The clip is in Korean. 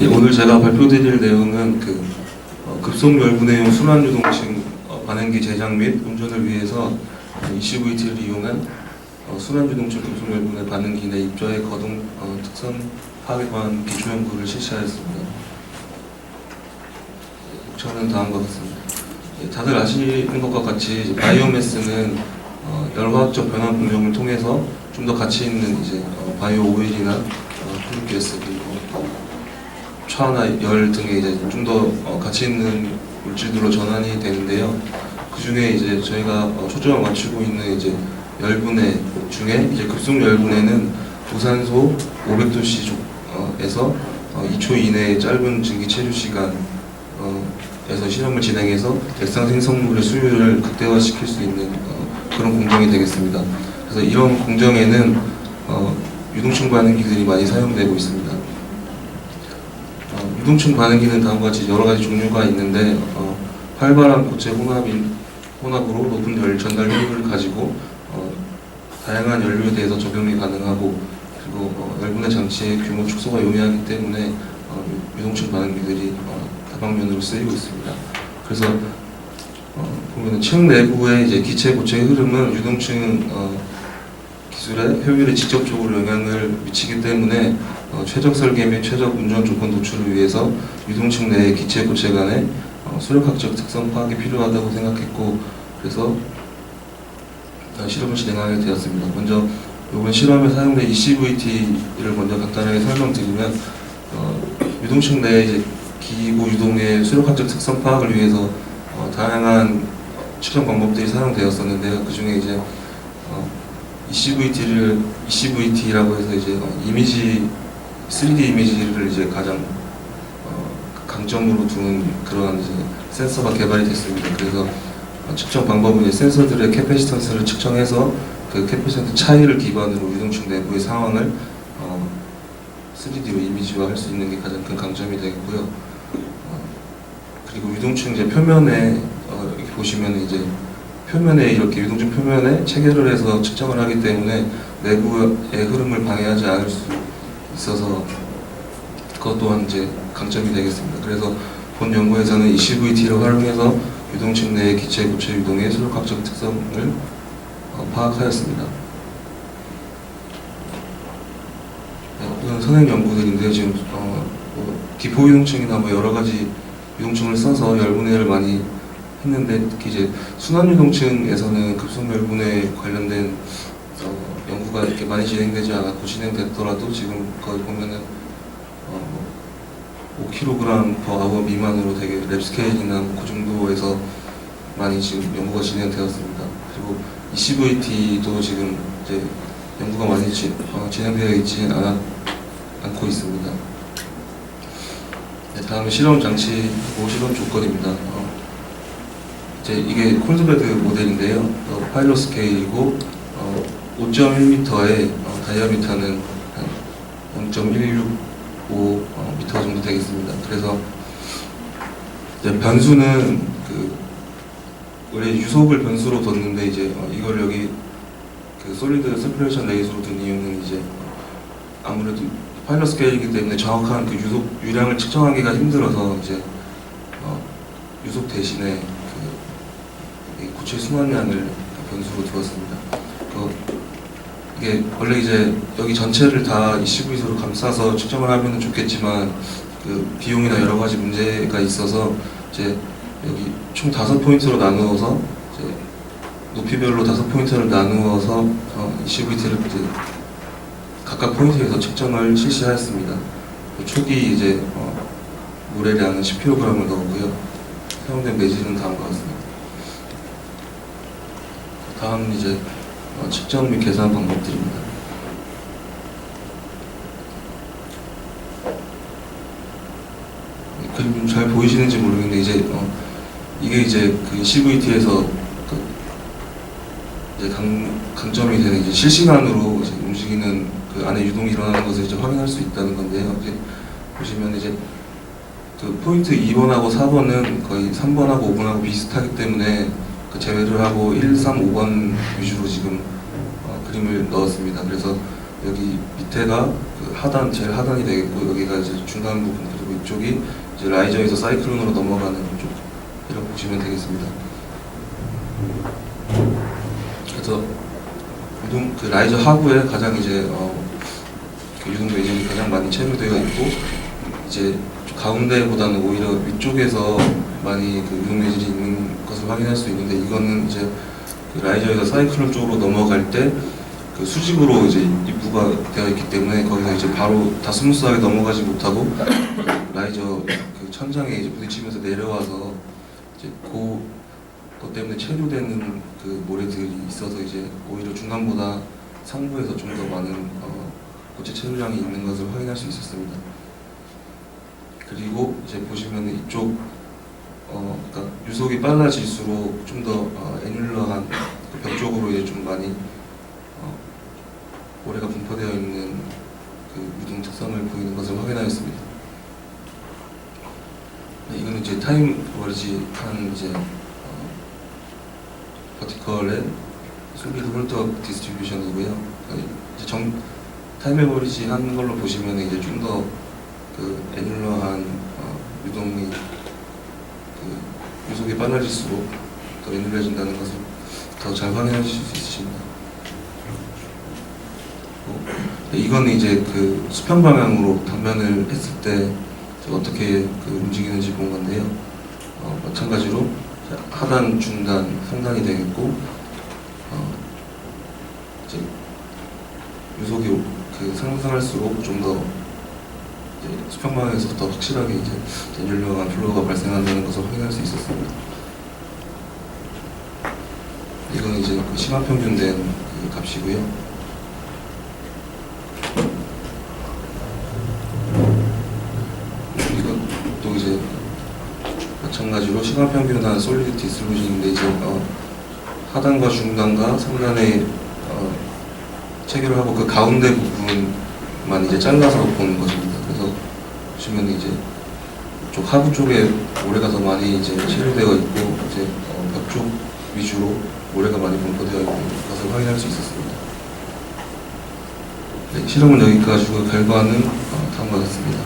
예, 오늘 제가 발표드릴 내용은 그 어, 급속 열분해용 순환 유동층 어, 반응기 제작 및 운전을 위해서 ECVT를 이용한 어, 순환 유동층 급속 열분해 반응기 내 입자의 거동 어, 특성 파악에 관한 기초 연구를 실시하였습니다. 목차는 다음과 같습니다. 예, 다들 아시는 것과 같이 바이오매스는 어, 열화학적 변환 공정을 통해서 좀 더 가치 있는 이제 어, 바이오 오일이나 차나 열 등의 이제 좀더 어, 가치 있는 물질들로 전환이 되는데요. 그 중에 이제 저희가 어, 초점을 맞추고 있는 이제 열분해 중에 이제 급속 열분해는 도산소 500도씨에서 어, 2초 이내의 짧은 증기 체류 시간 어, 에서 실험을 진행해서 액상 생성물의 수율을 극대화시킬 수 있는 어, 그런 공정이 되겠습니다. 그래서 이런 공정에는 어, 유동층 반응기들이 많이 사용되고 있습니다. 어, 유동층 반응기는 다음과 같이 여러 가지 종류가 있는데 어, 활발한 고체 혼합인, 혼합으로 높은 열 전달 효율을 가지고 어, 다양한 연료에 대해서 적용이 가능하고 그리고 어, 열분해 장치의 규모 축소가 용이하기 때문에 어, 유- 유동층 반응기들이 어, 다방면으로 쓰이고 있습니다. 그래서 어, 보면 층 내부의 이제 기체 고체의 흐름은 유동층 어, 기술의 효율에 직접적으로 영향을 미치기 때문에 어, 최적 설계 및 최적 운전 조건 도출을 위해서 유동층 내의 기체 고체 간의 어, 수력학적 특성 파악이 필요하다고 생각했고 그래서 어, 실험을 진행하게 되었습니다. 먼저 이번 실험에 사용된 ECVT를 먼저 간단하게 설명드리면 어, 유동층 내의 기고 유동의 수력학적 특성 파악을 위해서 어, 다양한 측정 방법들이 사용되었었는데요. 그 중에 이제 어, ECVT를 ECVT라고 해서 이제 어, 이미지 3D 이미지를 이제 가장 어, 강점으로 두는 그러한 이제 센서가 개발이 됐습니다. 그래서 어, 측정 방법은 센서들의 캐패시턴스를 측정해서 그 캐패시턴스 차이를 기반으로 유동층 내부의 상황을 어, 3D로 이미지화 할 수 있는 게 가장 큰 강점이 되겠고요. 어, 그리고 유동층 이제 표면에 어, 이렇게 보시면 이제 표면에 이렇게 유동층 표면에 체결을 해서 측정을 하기 때문에 내부의 흐름을 방해하지 않을 수 있어서 그것 또한 이제 강점이 되겠습니다. 그래서 본 연구에서는 ECVT를 활용해서 유동층 내의 기체 고체 유동의 수력학적 특성을 어, 파악하였습니다. 네, 우선 선행 연구들인데요. 지금 어, 뭐 기포 유동층이나 뭐 여러 가지 유동층을 써서 열분해를 많이 했는데 특히 이제 순환 유동층에서는 급속 열분해 관련된 어, 연구가 이렇게 많이 진행되지 않았고 진행됐더라도 지금 거기 보면은 어, 5kg per hour 미만으로 되게 랩 스케일이나 뭐그 정도에서 많이 지금 연구가 진행되었습니다. 그리고 ECVT도 지금 이제 연구가 많이 지, 어, 진행되어 있지 않아, 않고 있습니다. 네, 다음에 실험 장치 고 실험 조건입니다. 어, 이제 이게 콜드베드 모델인데요. 어, 파일럿 스케일이고 어, 5.1m의 어, 다이아미터는 한 0.165 어, 정도 되겠습니다. 그래서 이제 변수는 그 원래 유속을 변수로 뒀는데 이제 어, 이걸 여기 그 솔리드 세퍼레이션 레이저로 둔 이유는 이제 아무래도 파일럿 스케일이기 때문에 정확한 그 유속 유량을 측정하기가 힘들어서 이제 어, 유속 대신에 그, 이 고체 순환량을 변수로 두었습니다. 그, 이게 원래 이제 여기 전체를 다 ECV로 감싸서 측정을 하면 좋겠지만 그 비용이나 여러 가지 문제가 있어서 이제 여기 총 다섯 포인트로 나누어서 이제 높이별로 다섯 포인트를 나누어서 어, ECVT를 이제 각각 포인트에서 측정을 실시하였습니다. 그 초기 이제 어, 물에량은 10kg을 넣었고요. 사용된 매질은 다음과 같습니다. 다음 이제 어, 측정 및 계산 방법들입니다. 그림 좀잘 보이시는지 모르겠는데 이제 어, 이게 이제 그 CVT에서 그 이제 강, 강점이 되는 이제 실시간으로 이제 움직이는 그 안에 유동이 일어나는 것을 이제 확인할 수 있다는 건데요. 이제 보시면 이제 그 포인트 2번하고 4번은 거의 3번하고 5번하고 비슷하기 때문에 그 제외를 하고 1, 3, 5번 위주로 지금 어, 그림을 넣었습니다. 그래서 여기 밑에가 그 하단 제일 하단이 되겠고 여기가 이제 중간 부분 그리고 이쪽이 이제 라이저에서 사이클론으로 넘어가는 쪽이라고 보시면 되겠습니다. 그래서 유동 그 라이저 하부에 가장 이제 어, 그 유동 매질이 가장 많이 체류되어 있고 이제 가운데보다는 오히려 위쪽에서 많이 그 유동 매질이 있는 것을 확인할 수 있는데 이거는 이제 그 라이저에서 사이클론 쪽으로 넘어갈 때 그 수직으로 이제 입구가 되어 있기 때문에 거기서 이제 바로 다 스무스하게 넘어가지 못하고 라이저 그 천장에 이제 부딪히면서 내려와서 이제 그 것 때문에 체류되는 그 모래들이 있어서 이제 오히려 중간보다 상부에서 좀 더 많은 어, 고체 체류량이 있는 것을 확인할 수 있었습니다. 그리고 이제 보시면 이쪽 어, 그러니까 유속이 빨라질수록 좀 더 어, 애뮬러한 그벽 쪽으로 이제 좀 많이 어, 모래가 분포되어 있는 그 유동 특성을 보이는 것을 확인하였습니다. 네, 이거는 이제 타임 워리지 한 이제 어, 버티컬의 솔리드 홀드업 디스트리뷰션이고요. 그러니까 이제 정 타임 에버리지 한 걸로 보시면 이제 좀더 그 애뮬러한 어, 유동이 그 유속이 빨라질수록 더 애뮬러진다는 것을 더 잘 확인하실 수 있으십니다. 어, 네, 이거는 이제 그 수평 방향으로 단면을 했을 때 어떻게 그 움직이는지 본 건데요. 어, 마찬가지로 하단, 중단, 상단이 되겠고 어, 이제 유속이 그 상승할수록 좀더 수평 방향에서 더 확실하게 이제 전율령한 플로우가 발생한다는 것을 확인할 수 있었습니다. 이건 이제 그 심화 평균된 그 값이고요. 이것도 이제 마찬가지로 시간 평균한 솔리드 디스트리뷰션인데 이제 어, 하단과 중단과 상단에 어, 체결을 하고 그 가운데 부분만 이제 잘라서 보는 것입니다. 보시면 이제 쪽 하부 쪽에 모래가 더 많이 이제 체류되어 있고 이제 어, 벽쪽 위주로 모래가 많이 분포되어 있는 것을 확인할 수 있었습니다. 네, 실험은 여기까지고 결과는 어, 다음과 같습니다.